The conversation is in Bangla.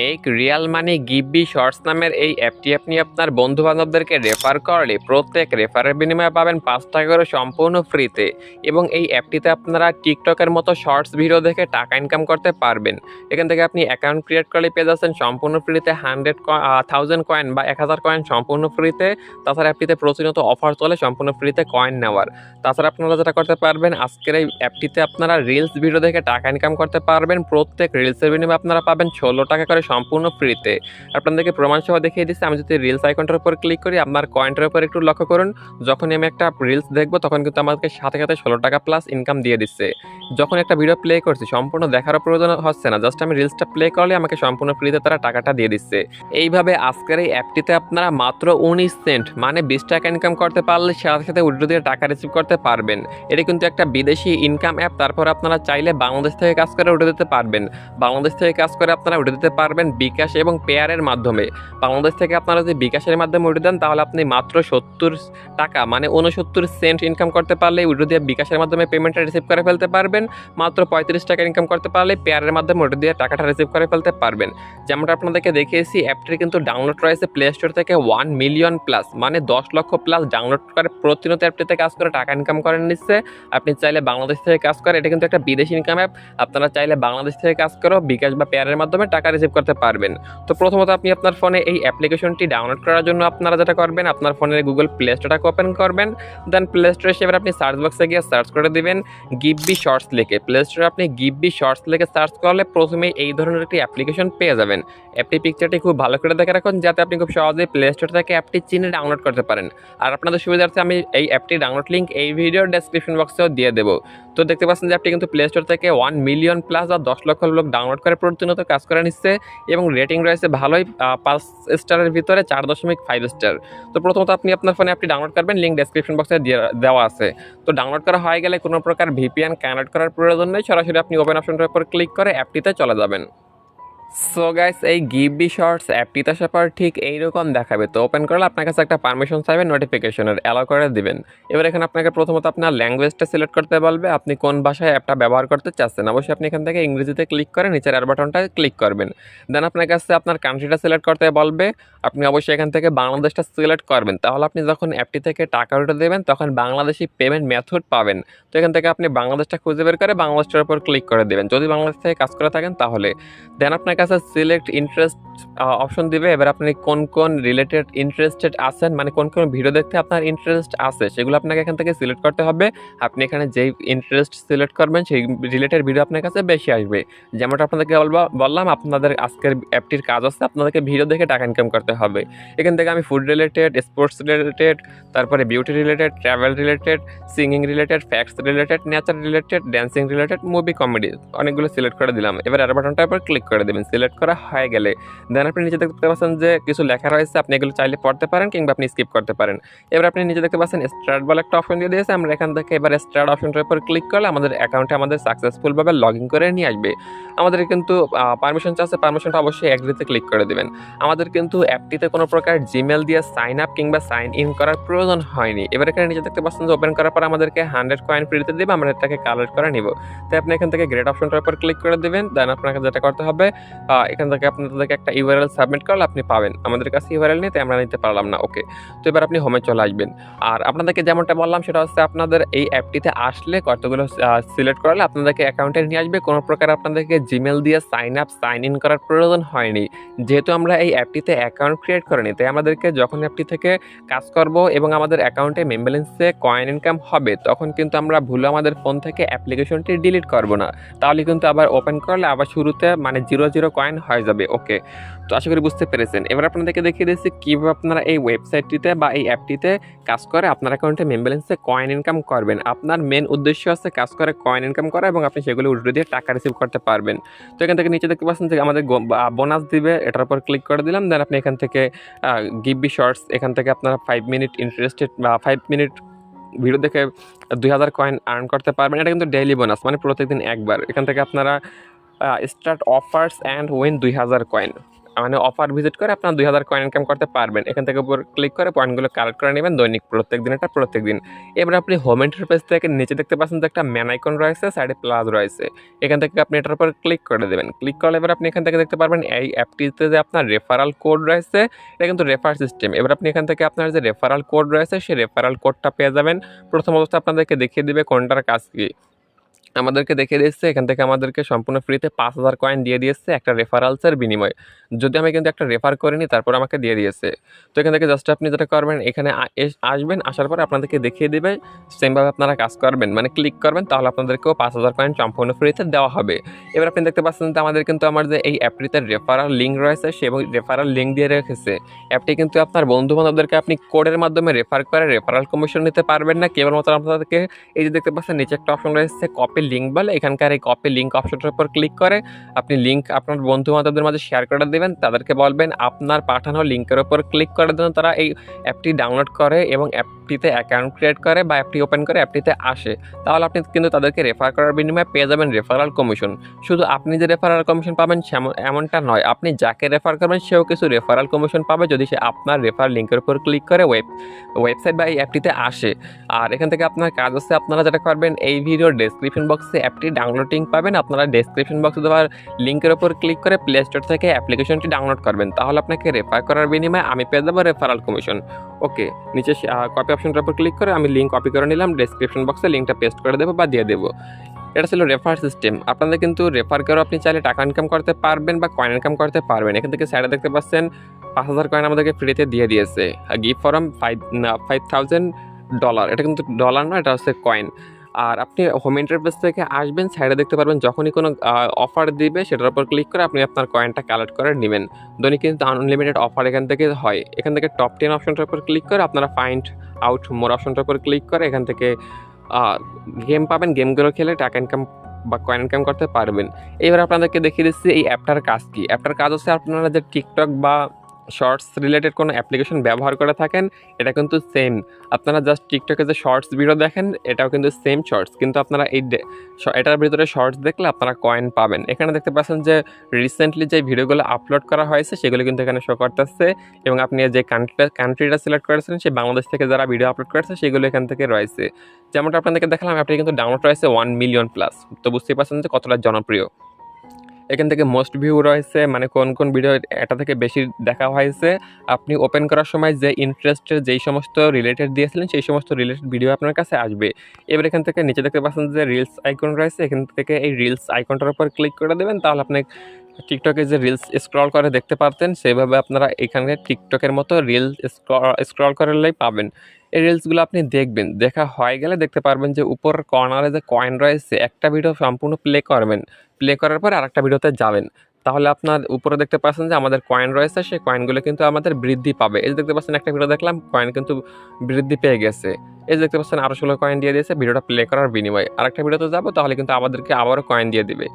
Make real money Givvy Shorts নামের এই অ্যাপটি আপনি আপনার বন্ধু বান্ধবদেরকে রেফার করলে প্রত্যেক রেফারের বিনিময়ে পাবেন পাঁচ টাকা করে সম্পূর্ণ ফ্রিতে এবং এই অ্যাপটিতে আপনারা টিকটকের মতো শর্টস ভিডিও দেখে টাকা ইনকাম করতে পারবেন। এখান থেকে আপনি অ্যাকাউন্ট ক্রিয়েট করলে পেয়ে যাচ্ছেন সম্পূর্ণ ফ্রিতে হান্ড্রেড থাউজেন্ড কয়েন বা এক হাজার কয়েন সম্পূর্ণ ফ্রিতে। তাছাড়া অ্যাপটিতে প্রতিনিয়ত অফার চলে, সম্পূর্ণ ফ্রিতে কয়েন নেওয়ার। তাছাড়া আপনারা যেটা করতে পারবেন, আজকের এই অ্যাপটিতে আপনারা রিলস ভিডিও দেখে টাকা ইনকাম করতে পারবেন। প্রত্যেক রিলসের বিনিময়ে আপনারা পাবেন ষোলো টাকা করে সম্পূর্ণ ফ্রিতে আপনাদেরকে প্রমাণ সহ দেখিয়ে দিচ্ছি, আমি যদি রিলস আইকনটার উপর ক্লিক করি, আপনার কয়েনটার উপর একটু লক্ষ্য করুন, যখনই আমি একটা রিলস দেখব, তখন কিন্তু আমাকে সাথে সাথে ষোলো টাকা প্লাস ইনকাম দিয়ে দিচ্ছে। যখন একটা ভিডিও প্লে করছি, সম্পূর্ণ দেখারও প্রয়োজন হচ্ছে না জাস্ট আমি রিলসটা প্লে করলে আমাকে সম্পূর্ণ ফ্রিতে তারা টাকাটা দিয়ে দিচ্ছে। এইভাবে আজকের এই অ্যাপটিতে আপনারা মাত্র উনিশ সেন্ট মানে বিশ টাকা ইনকাম করতে পারলে সাথে সাথে উইড্রো দিয়ে টাকা রিসিভ করতে পারবেন। এটি কিন্তু একটা বিদেশি ইনকাম অ্যাপ তারপর আপনারা চাইলে বাংলাদেশ থেকে কাজ করে উঠে দিতে পারবেন। বাংলাদেশ থেকে কাজ করে আপনারা উঠে দিতে পারবেন বিকাশ এবং পেয়ারের মাধ্যমে। বাংলাদেশ থেকে আপনারা যদি বিকাশের মাধ্যমে উঠে দেন তাহলে আপনি মাত্র সত্তর টাকা মানে উনসত্তর সেন্ট ইনকাম করতে পারলে উইড্রো দিয়ে বিকাশের মাধ্যমে পেমেন্টটা রিসিভ করে ফেলতে পারবেন। মাত্র পঁয়ত্রিশ টাকা ইনকাম করতে পারলে পেয়ারের মাধ্যমে উইড্রো দিয়ে টাকাটা রিসিভ করে ফেলতে পারবেন। যেমনটা আপনাদেরকে দেখিয়েছি অ্যাপটির কিন্তু ডাউনলোড রয়েছে প্লে স্টোর থেকে ওয়ান মিলিয়ন প্লাস মানে দশ লক্ষ প্লাস ডাউনলোড করে প্রতিনিয়ত অ্যাপটিতে কাজ করে টাকা ইনকাম করে নিচ্ছে। আপনি চাইলে বাংলাদেশ থেকে কাজ করে এটা কিন্তু একটা বিদেশি ইনকাম অ্যাপ আপনারা চাইলে বাংলাদেশ থেকে কাজ করো বিকাশ বা পেয়ারের মাধ্যমে টাকা রিসিভ করতে পারবেন। তো প্রথমত আপনি আপনার ফোনে এই অ্যাপ্লিকেশনটি ডাউনলোড করার জন্য আপনারা যেটা করবেন, আপনার ফোনের গুগল প্লে স্টোরটাকে ওপেন করবেন দেন প্লে স্টোরে এসে এবার আপনি সার্চ বক্সে গিয়ে সার্চ করে দিবেন গিববি শর্টস লিখে। প্লে স্টোরে আপনি গিববি শর্টস লিখে সার্চ করলে প্রথমে এই ধরনের একটি অ্যাপ্লিকেশন পেয়ে যাবেন। অ্যাপটি পিকচারটি খুব ভালো করে দেখে রাখুন, যাতে আপনি খুব সহজেই প্লে স্টোর থেকে অ্যাপটি চিনে ডাউনলোড করতে পারেন। আর আপনাদের সুবিধার্থে আমি এই অ্যাপটি ডাউনলোড লিঙ্ক এই ভিডিওর ডেসক্রিপশন বক্সেও দিয়ে দেবো। তো দেখতে পাচ্ছেন যে অ্যাপটি কিন্তু প্লে স্টোর থেকে ওয়ান মিলিয়ন প্লাস আর দশ লক্ষ লোক ডাউনলোড করে প্রতিনিয়ত কাজ করে নিচ্ছে। এবং রেটিং রয়েছে ভালোই পাঁচ স্টারের ভিতরে চার দশমিক ফাইভ স্টার তো প্রথমত আপনি আপনার ফোনে আপনি ডাউনলোড করবেন লিঙ্ক ডেসক্রিপশন বক্সে দেওয়া আছে। তো ডাউনলোড করা হয়ে গেলে কোনো প্রকার ভিপিএন কানেক্ট করার প্রয়োজন নেই, সরাসরি আপনি ওপেন অপশনটার উপর ক্লিক করে অ্যাপটিতে চলে যাবেন। সো গাইস এই গিববি শর্টস অ্যাপটিতে পর ঠিক এইরকম দেখাবে। তো ওপেন করলে আপনার কাছে একটা পারমিশন চাইবে নোটিফিকেশনের অ্যালাউ করে দিবেন। এবার এখানে আপনাকে প্রথমত আপনার ল্যাঙ্গুয়েজটা সিলেক্ট করতে বলবে। আপনি কোন ভাষায় অ্যাপটা ব্যবহার করতে চাচ্ছেন, অবশ্যই আপনি এখান থেকে ইংরেজিতে ক্লিক করে নিচের অ্যাড বাটনটা ক্লিক করবেন। দেন আপনার কাছে আপনার কান্ট্রিটা সিলেক্ট করতে বলবে। আপনি অবশ্যই এখান থেকে বাংলাদেশটা সিলেক্ট করবেন। তাহলে আপনি যখন অ্যাপটি থেকে টাকা উঠে দেবেন, তখন বাংলাদেশি পেমেন্ট মেথড পাবেন। তো এখান থেকে আপনি বাংলাদেশটা খুঁজে বের করে বাংলাদেশটার উপর ক্লিক করে দেবেন। যদি বাংলাদেশ থেকে কাজ করে থাকেন তাহলে। দেন আপনার কাছে সিলেক্ট ইন্টারেস্ট অপশন দিবে। এবার আপনি কোন কোন রিলেটেড ইন্টারেস্টেড আছেন মানে কোন কোন ভিডিও দেখতে আপনার ইন্টারেস্ট আছে, সেগুলো আপনাকে এখান থেকে সিলেক্ট করতে হবে। আপনি এখানে যেই ইন্টারেস্ট সিলেক্ট করবেন, সেই রিলেটেড ভিডিও আপনার কাছে বেশি আসবে। যেমনটা আপনাদেরকে বললাম, আপনাদের আজকের অ্যাপটির কাজ আছে আপনাদেরকে ভিডিও দেখে টাকা ইনকাম করতে হবে। এখান থেকে আমি ফুড রিলেটেড স্পোর্টস রিলেটেড তারপরে beauty related travel related singing related facts related nature related dancing related movie comedy অনেকগুলো সিলেক্ট করে দিলাম। এবার আর বাটনটার উপর ক্লিক করে দেবেন। সিলেক্ট করা হয়ে গেলে দেন আপনি নিচে দেখতে পাচ্ছেন যে কিছু লেখা রয়েছে, আপনি এগুলো চাইলে পড়তে পারেন কিংবা আপনি স্কিপ করতে পারেন। এবার আপনি নিচে দেখতে পাচ্ছেন স্টার্ট বলে একটা অপশন দিয়ে দিয়েছে, আমরা এখান থেকে এবার স্টার্ট অপশনটার উপর ক্লিক করলে আমাদের অ্যাকাউন্টে আমাদের সাকসেসফুলভাবে লগ ইন করে নিয়ে আসবে। আমাদের কিন্তু পারমিশন চাচ্ছে পারমিশনটা অবশ্যই অ্যাগ্রিতে ক্লিক করে দেবেন। আমাদের কিন্তু অ্যাপটিতে কোনো প্রকার জিমেল দিয়ে সাইন আপ কিংবা সাইন ইন করার প্রয়োজন হয়নি। এবার এখানে নিচে দেখতে পাচ্ছেন যে ওপেন করার পর আমাদেরকে হান্ড্রেড কয়েন ফ্রিতে দেবে, আমরা এটাকে কালেক্ট করে নিব। তাই আপনি এখান থেকে গ্রেট অপশনটার উপর ক্লিক করে দেবেন দেন আপনাকে যেটা করতে হবে এখান থেকে আপনাদেরকে একটা ইউআরএল সাবমিট করলে আপনি পাবেন। আমাদের কাছে ইউআরএল নেই, তাই আমরা নিতে পারলাম না। ওকে তো এবার আপনি হোমে চলে আসবেন। আর আপনাদেরকে যেমনটা বললাম, সেটা হচ্ছে আপনাদের এই অ্যাপটিতে আসলে কতগুলো সিলেক্ট করলে আপনাদেরকে অ্যাকাউন্টে নিয়ে আসবে। কোনো প্রকার আপনাদেরকে জিমেল দিয়ে সাইন আপ সাইন ইন করার প্রয়োজন হয়নি। যেহেতু আমরা এই অ্যাপটিতে অ্যাকাউন্ট ক্রিয়েট করিনি, তাই আমাদেরকে যখন অ্যাপটি থেকে কাজ করব এবং আমাদের অ্যাকাউন্টে মেম্বেলেন্সে কয়েন ইনকাম হবে, তখন কিন্তু আমরা ভুলে আমাদের ফোন থেকে অ্যাপ্লিকেশনটি ডিলিট করব না। তাহলে কিন্তু আবার ওপেন করলে আবার শুরুতে মানে জিরো জিরো কয়েন হয়ে যাবে ওকে তো আশা করি বুঝতে পেরেছেন। এবার আপনাদেরকে দেখিয়ে দিচ্ছি কীভাবে আপনারা এই ওয়েবসাইটটিতে বা এই অ্যাপটিতে কাজ করে আপনার অ্যাকাউন্টে মেম্বেলেন্সে কয়েন ইনকাম করবেন। আপনার মেন উদ্দেশ্য হচ্ছে কাজ করে কয়েন ইনকাম করা এবং আপনি সেগুলো উল্টো দিয়ে টাকা রিসিভ করতে পারবেন। তো এখান থেকে নিচে দেখতে পাচ্ছেন যে আমাদের বোনাস দিবে, এটার উপর ক্লিক করে দিলাম দেন আপনি এখান থেকে গিভবি শর্টস এখান থেকে আপনারা ফাইভ মিনিট ইন্টারেস্টেড বা ফাইভ মিনিট ভিডিও দেখে দুই হাজার কয়েন আর্ন করতে পারবেন। এটা কিন্তু ডেইলি বোনাস মানে প্রত্যেকদিন একবার। এখান থেকে আপনারা স্টার্ট অফার্স অ্যান্ড উইন দুই হাজার কয়েন মানে অফার ভিজিট করে আপনার দুই হাজার কয়েন ইনকাম করতে পারবেন। এখান থেকে উপর ক্লিক করে পয়েন্টগুলো কালেক্ট করে নেবেন, দৈনিক প্রত্যেক দিন এটা প্রত্যেক দিন। এবার আপনি হোম ইন্টারফেস থেকে নিচে দেখতে পাচ্ছেন যে একটা ম্যান আইকন রয়েছে সাইডে প্লাস রয়েছে। এখান থেকে আপনি এটার উপর ক্লিক করে দেবেন। ক্লিক করলে এবার আপনি এখান থেকে দেখতে পারবেন এই অ্যাপটিতে যে আপনার রেফারাল কোড রয়েছে, এটা কিন্তু রেফার সিস্টেম এবার আপনি এখান থেকে আপনার যে রেফারাল কোড রয়েছে, সেই রেফারাল কোডটা পেয়ে যাবেন। প্রথম অবস্থা আপনাদেরকে দেখিয়ে দেবে কোনটার কাজ কী। আমাদেরকে দেখিয়ে দিয়েছে, এখান থেকে আমাদেরকে সম্পূর্ণ ফ্রিতে পাঁচ হাজার কয়েন দিয়ে দিয়েছে একটা রেফারালসের বিনিময়ে। যদি আমি কিন্তু একটা রেফার করিনি, তারপর আমাকে দিয়ে দিয়েছে। তো এখান থেকে জাস্ট আপনি যেটা করবেন, এখানে আসবেন, আসার পরে আপনাদেরকে দেখিয়ে দেবে সেমভাবে আপনারা কাজ করবেন। মানে ক্লিক করবেন, তাহলে আপনাদেরকেও পাঁচ হাজার কয়েন সম্পূর্ণ ফ্রিতে দেওয়া হবে। এবার আপনি দেখতে পাচ্ছেন যে আমাদের কিন্তু আমার যে এই অ্যাপটিতে রেফারাল লিঙ্ক রয়েছে, সে এবং রেফারাল লিঙ্ক দিয়ে রেখেছে। অ্যাপটি কিন্তু আপনার বন্ধু বান্ধবদেরকে আপনি কোডের মাধ্যমে রেফার করে রেফারাল কমিশন নিতে পারবেন না। কেবলমাত্র আপনাদেরকে এই যে দেখতে পাচ্ছেন, নিচে একটা অপশন রয়েছে কপি লিঙ্ক বলে, এখানকার এই কপি লিঙ্ক অপশনটার উপর ক্লিক করে আপনি লিঙ্ক আপনার বন্ধু বান্ধবদের মাঝে শেয়ার করে দেবেন। তাদেরকে বলবেন, আপনার পাঠানো লিঙ্কের উপর ক্লিক করার জন্য তারা এই অ্যাপটি ডাউনলোড করে এবং অ্যাপটিতে অ্যাকাউন্ট ক্রিয়েট করে বা অ্যাপটি ওপেন করে অ্যাপটিতে আসে। তাহলে আপনি কিন্তু তাদেরকে রেফার করার বিনিময়ে পেয়ে যাবেন রেফারাল কমিশন শুধু আপনি যে রেফারাল কমিশন পাবেন এমনটা নয়। আপনি যাকে রেফার করবেন, সেও কিছু রেফারাল কমিশন পাবে যদি সে আপনার রেফার লিঙ্কের উপর ক্লিক করে ওয়েব ওয়েবসাইট বা এই অ্যাপটিতে আসে। আর এখান থেকে আপনার কাজ হচ্ছে, আপনারা যেটা করবেন, এই ভিডিও ডেসক্রিপশন বক্সে অ্যাপটি ডাউনলোডিং পাবেন। আপনারা ডেসক্রিপশন বক্সে দেওয়ার লিঙ্কের ওপর ক্লিক করে প্লে স্টোর থেকে অ্যাপ্লিকেশনটি ডাউনলোড করবেন। তাহলে আপনাকে রেফার করার বিনিময়ে আমি পেয়ে যাব রেফারাল কমিশন ওকে নিচে কপি অপশনটার উপর ক্লিক করে আমি লিঙ্ক কপি করে নিলাম। ডেসক্রিপশন বক্সে লিঙ্কটা পেস্ট করে দেবো বা দিয়ে দেবো। এটা ছিল রেফার সিস্টেম আপনাদের কিন্তু রেফার করেও আপনি চাইলে টাকা ইনকাম করতে পারবেন বা কয়েন ইনকাম করতে পারবেন। এখান থেকে সাইডে দেখতে পাচ্ছেন পাঁচ হাজার কয়েন আমাদেরকে ফ্রিতে দিয়ে দিয়েছে। Gift form five five thousand dollar এটা কিন্তু ডলার না, এটা হচ্ছে কয়েন আর আপনি হোম ইন্টারফেস থেকে আসবেন সাইডে দেখতে পারবেন যখনই কোনো অফার দিবে, সেটার উপর ক্লিক করে আপনি আপনার কয়েনটা কালেক্ট করে নেবেন। দৈনিক কিন্তু আনলিমিটেড অফার এখান থেকে হয়। এখান থেকে টপ টেন অপশনটার উপর ক্লিক করে আপনারা ফাইন্ড আউট মোর অপশনটার উপর ক্লিক করে এখান থেকে গেম পাবেন। গেমগুলো খেলে টাকা ইনকাম বা কয়েন ইনকাম করতে পারবেন। এবার আপনাদেরকে দেখিয়ে দিচ্ছি এই অ্যাপটার কাজ কী। অ্যাপটার কাজ হচ্ছে আপনারা যে টিকটক বা শর্টস রিলেটেড কোনো অ্যাপ্লিকেশন ব্যবহার করে থাকেন, এটা কিন্তু সেম আপনারা জাস্ট টিকটকে যে শর্টস ভিডিও দেখেন, এটাও কিন্তু সেম শর্টস কিন্তু আপনারা এই এটার ভিতরে শর্টস দেখলে আপনারা কয়েন পাবেন। এখানে দেখতে পাচ্ছেন যে রিসেন্টলি যে ভিডিওগুলো আপলোড করা হয়েছে, সেগুলো কিন্তু এখানে শো করতেছে এবং আপনি যে কান্ট্রিটা কান্ট্রিটা সিলেক্ট করেছেন, সেই বাংলাদেশ থেকে যারা ভিডিও আপলোড করেছে, সেগুলো এখান থেকে রয়েছে। যেমনটা আপনাদেরকে দেখালাম, আপনি কিন্তু ডাউনলোড রয়েছে ওয়ান মিলিয়ন প্লাস তো বুঝতেই পারছেন যে কতটা জনপ্রিয়। এখান থেকে মোস্ট ভিউ রয়েছে মানে কোন কোন ভিডিও এটা থেকে বেশি দেখা হয়েছে। আপনি ওপেন করার সময় যে ইন্টারেস্টের যেই সমস্ত রিলেটেড দিয়েছিলেন, সেই সমস্ত রিলেটেড ভিডিও আপনার কাছে আসবে। এবার এখান থেকে নিচে দেখতে পাচ্ছেন যে রিলস আইকন রয়েছে, এখান থেকে এই রিলস আইকনটার উপর ক্লিক করে দেবেন, তাহলে আপনি টিকটকে যে রিলস স্ক্রল করে দেখতে পারতেন, সেভাবে আপনারা এখানে টিকটকের মতো রিল স্ক্রল করলেই পাবেন। এই রিলসগুলো আপনি দেখবেন। দেখা হয়ে গেলে দেখতে পারবেন যে উপর কর্নারে যে কয়েন রয়েছে, একটা ভিডিও সম্পূর্ণ প্লে করবেন। প্লে করার পর আরেকটা ভিডিওতে যাবেন। তাহলে আপনার উপরে দেখতে পাচ্ছেন যে আমাদের কয়েন রয়েছে, সেই কয়েনগুলো কিন্তু আমাদের বৃদ্ধি পাবে। এই যে দেখতে পাচ্ছেন একটা ভিডিও দেখলাম কয়েন কিন্তু বৃদ্ধি পেয়ে গেছে। এই যে দেখতে পাচ্ছেন আরও ষোলো কয়েন দিয়ে দিয়েছে ভিডিওটা প্লে করার বিনিময়ে। আরেকটা ভিডিওতে যাব, তাহলে কিন্তু আমাদেরকে আবারও কয়েন দিয়ে দিবে।